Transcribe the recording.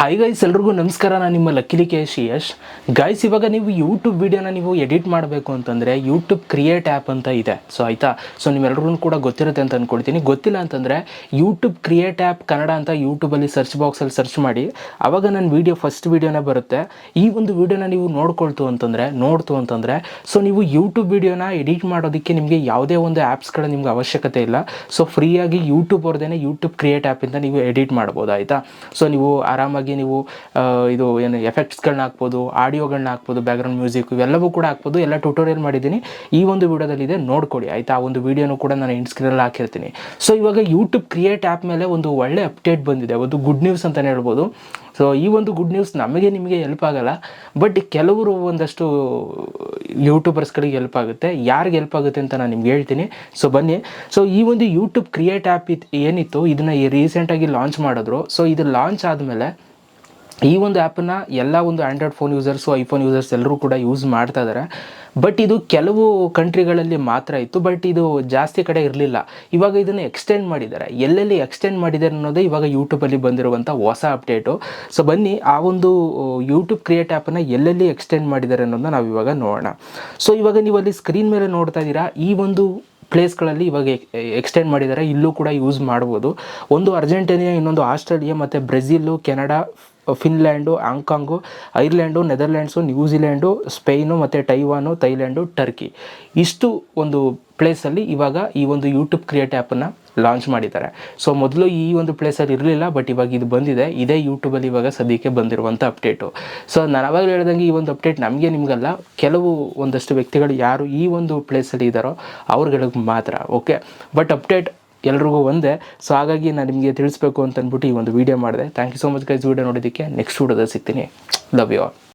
Hi guys ಎಲ್ರಿಗೂ ನಮಸ್ಕಾರ. ನಾನು ನಿಮ್ಮ ಲಕ್ಕಿಲಿ ಕೇಶ್ ಯಶ್ ಗೈಸ್ ಇವಾಗ ನೀವು ಯೂಟ್ಯೂಬ್ ವೀಡಿಯೋನ ನೀವು ಎಡಿಟ್ ಮಾಡಬೇಕು ಅಂತಂದರೆ ಯೂಟ್ಯೂಬ್ ಕ್ರಿಯೇಟ್ ಆ್ಯಪ್ ಅಂತ ಇದೆ. ಸೊ ಆಯಿತಾ? ಸೊ ನಿಮ್ಮೆಲ್ಲರೂ ಕೂಡ ಗೊತ್ತಿರುತ್ತೆ ಅಂತ ಅಂದ್ಕೊಳ್ತೀನಿ ಗೊತ್ತಿಲ್ಲ ಅಂತಂದರೆ ಯೂಟ್ಯೂಬ್ ಕ್ರಿಯೇಟ್ ಆ್ಯಪ್ ಕನ್ನಡ ಅಂತ ಯೂಟ್ಯೂಬಲ್ಲಿ ಸರ್ಚ್ ಬಾಕ್ಸಲ್ಲಿ ಸರ್ಚ್ ಮಾಡಿ ಆವಾಗ ನನ್ನ ವೀಡಿಯೋ ಫಸ್ಟ್ ವೀಡಿಯೋನೇ ಬರುತ್ತೆ. ಈ ಒಂದು ವೀಡಿಯೋನ ನೀವು ನೋಡ್ಕೊಳ್ತು ಅಂತಂದರೆ, ನೋಡ್ತು ಅಂತಂದರೆ ಸೊ ನೀವು ಯೂಟ್ಯೂಬ್ ವೀಡಿಯೋನ ಎಡಿಟ್ ಮಾಡೋದಕ್ಕೆ ನಿಮಗೆ ಯಾವುದೇ ಒಂದು ಆ್ಯಪ್ಸ್ಗಳ ನಿಮ್ಗೆ ಅವಶ್ಯಕತೆ ಇಲ್ಲ. ಸೊ ಫ್ರೀಯಾಗಿ ಯೂಟ್ಯೂಬ್ ಅವ್ರದೇ ಯೂಟ್ಯೂಬ್ ಕ್ರಿಯೇಟ್ ಆ್ಯಪಿಂದ ನೀವು ಎಡಿಟ್ ಮಾಡ್ಬೋದು, ಆಯಿತಾ? ಸೊ ನೀವು ಆರಾಮಾಗಿ ನೀವು ಇದು ಏನು ಎಫೆಕ್ಟ್ಸ್ಗಳನ್ನ ಹಾಕ್ಬೋದು ಆಡಿಯೋಗಳನ್ನ ಹಾಕ್ಬೋದು ಬ್ಯಾಕ್ಗ್ರೌಂಡ್ ಮ್ಯೂಸಿಕ್ ಇವೆಲ್ಲವೂ ಕೂಡ ಹಾಕ್ಬೋದು. ಎಲ್ಲ ಟ್ಯೂಟೋರಿಯಲ್ ಮಾಡಿದ್ದೀನಿ. ಈ ಒಂದು ವಿಡಿಯೋದಲ್ಲಿದೆ ನೋಡ್ಕೊಳ್ಳಿ ಆಯಿತಾ? ಆ ಒಂದು ವಿಡಿಯೋನು ಕೂಡ ನಾನು ಇನ್ಸ್ಕ್ರೀನಲ್ಲಿ ಸ್ಕ್ರೀನಲ್ಲಿ ಹಾಕಿರ್ತೀನಿ. ಸೊ ಇವಾಗ ಯೂಟ್ಯೂಬ್ ಕ್ರಿಯೇಟ್ ಆ್ಯಪ್ ಮೇಲೆ ಒಂದು ಒಳ್ಳೆ ಅಪ್ಡೇಟ್ ಬಂದಿದೆ. ಒಂದು ಗುಡ್ ನ್ಯೂಸ್ ಅಂತಲೇ ಹೇಳ್ಬೋದು. ಸೊ ಈ ಒಂದು ಗುಡ್ ನ್ಯೂಸ್ ನಮಗೆ ನಿಮಗೆ ಹೆಲ್ಪ್ ಆಗಲ್ಲ. ಬಟ್ ಕೆಲವರು ಒಂದಷ್ಟು ಯೂಟ್ಯೂಬರ್ಸ್ಗಳಿಗೆ ಹೆಲ್ಪ್ ಆಗುತ್ತೆ. ಯಾರಿಗೆ ಹೆಲ್ಪ್ ಆಗುತ್ತೆ ಅಂತ ನಾನು ನಿಮ್ಗೆ ಹೇಳ್ತೀನಿ. ಸೊ ಬನ್ನಿ. ಸೊ ಈ ಒಂದು ಯೂಟ್ಯೂಬ್ ಕ್ರಿಯೇಟ್ ಆ್ಯಪ್ ಇತ್ತು ಏನಿತ್ತು? ಇದನ್ನು ರೀಸೆಂಟಾಗಿ ಲಾಂಚ್ ಮಾಡಿದ್ರು. ಸೊ ಇದು ಲಾಂಚ್ ಆದಮೇಲೆ ಈ ಒಂದು ಆ್ಯಪನ್ನು ಎಲ್ಲ ಒಂದು Android phone users iPhone users ಎಲ್ಲರೂ ಕೂಡ ಯೂಸ್ ಮಾಡ್ತಾ ಇದ್ದಾರೆ ಬಟ್ ಇದು ಕೆಲವು ಕಂಟ್ರಿಗಳಲ್ಲಿ ಮಾತ್ರ ಇತ್ತು. ಬಟ್ ಇದು ಜಾಸ್ತಿ ಕಡೆ ಇರಲಿಲ್ಲ. ಇವಾಗ ಇದನ್ನು ಎಕ್ಸ್ಟೆಂಡ್ ಮಾಡಿದ್ದಾರೆ. ಎಲ್ಲೆಲ್ಲಿ ಎಕ್ಸ್ಟೆಂಡ್ ಮಾಡಿದ್ದಾರೆ ಅನ್ನೋದೇ ಇವಾಗ ಯೂಟ್ಯೂಬಲ್ಲಿ ಬಂದಿರುವಂಥ ಹೊಸ ಅಪ್ಡೇಟು ಸೊ ಬನ್ನಿ, ಆ ಒಂದು ಯೂಟ್ಯೂಬ್ ಕ್ರಿಯೇಟ್ ಆ್ಯಪನ್ನು ಎಲ್ಲೆಲ್ಲಿ ಎಕ್ಸ್ಟೆಂಡ್ ಮಾಡಿದ್ದಾರೆ ಅನ್ನೋದನ್ನ ನಾವು ಇವಾಗ ನೋಡೋಣ. ಸೊ ಇವಾಗ ನೀವು ಅಲ್ಲಿ ಸ್ಕ್ರೀನ್ ಮೇಲೆ ನೋಡ್ತಾ ಇದ್ದೀರಾ. ಈ ಒಂದು ಪ್ಲೇಸ್ಗಳಲ್ಲಿ ಇವಾಗ ಎಕ್ಸ್ಟೆಂಡ್ ಮಾಡಿದ್ದಾರೆ. ಇಲ್ಲೂ ಕೂಡ ಯೂಸ್ ಮಾಡ್ಬೋದು. ಒಂದು ಅರ್ಜೆಂಟೀನಿಯಾ ಇನ್ನೊಂದು ಆಸ್ಟ್ರೇಲಿಯಾ, ಮತ್ತು Brazil Canada Finland, Hong Kong Ireland Netherlands New Zealand Spain ಮತ್ತು ಟೈವಾನು ಥೈಲ್ಯಾಂಡು ಟರ್ಕಿ. ಇಷ್ಟು ಒಂದು ಪ್ಲೇಸಲ್ಲಿ ಇವಾಗ ಈ ಒಂದು ಯೂಟ್ಯೂಬ್ ಕ್ರಿಯೇಟ್ ಆ್ಯಪನ್ನು ಲಾಂಚ್ ಮಾಡಿದ್ದಾರೆ. ಸೊ ಮೊದಲು ಈ ಒಂದು ಪ್ಲೇಸಲ್ಲಿ ಇರಲಿಲ್ಲ, ಬಟ್ ಇವಾಗ ಇದು ಬಂದಿದೆ. ಇದೇ ಯೂಟ್ಯೂಬಲ್ಲಿ ಇವಾಗ ಸದ್ಯಕ್ಕೆ ಬಂದಿರುವಂಥ ಅಪ್ಡೇಟು. ಸೊ ನಾನು ಅವಾಗ ಹೇಳ್ದಂಗೆ ಈ ಒಂದು ಅಪ್ಡೇಟ್ ನಮಗೆ ನಿಮಗಲ್ಲ, ಕೆಲವು ಒಂದಷ್ಟು ವ್ಯಕ್ತಿಗಳು ಯಾರು ಈ ಒಂದು ಪ್ಲೇಸಲ್ಲಿ ಇದ್ದಾರೋ ಅವ್ರುಗಳಿಗೆ ಮಾತ್ರ, ಓಕೆ? ಬಟ್ ಅಪ್ಡೇಟ್ ಎಲ್ರಿಗೂ ಒಂದೇ. ಸೊ ಹಾಗಾಗಿ ನಾನು ನಿಮಗೆ ತಿಳಿಸ್ಬೇಕು ಅಂತ ಅಂದ್ಬಿಟ್ಟು ಈ ಒಂದು ವಿಡಿಯೋ ಮಾಡಿದೆ. Thank you so much guys video ನೋಡೋದಕ್ಕೆ ನೆಕ್ಸ್ಟ್ ವಿಡಿಯೋದಲ್ಲಿ ಸಿಗ್ತೀನಿ. Love you all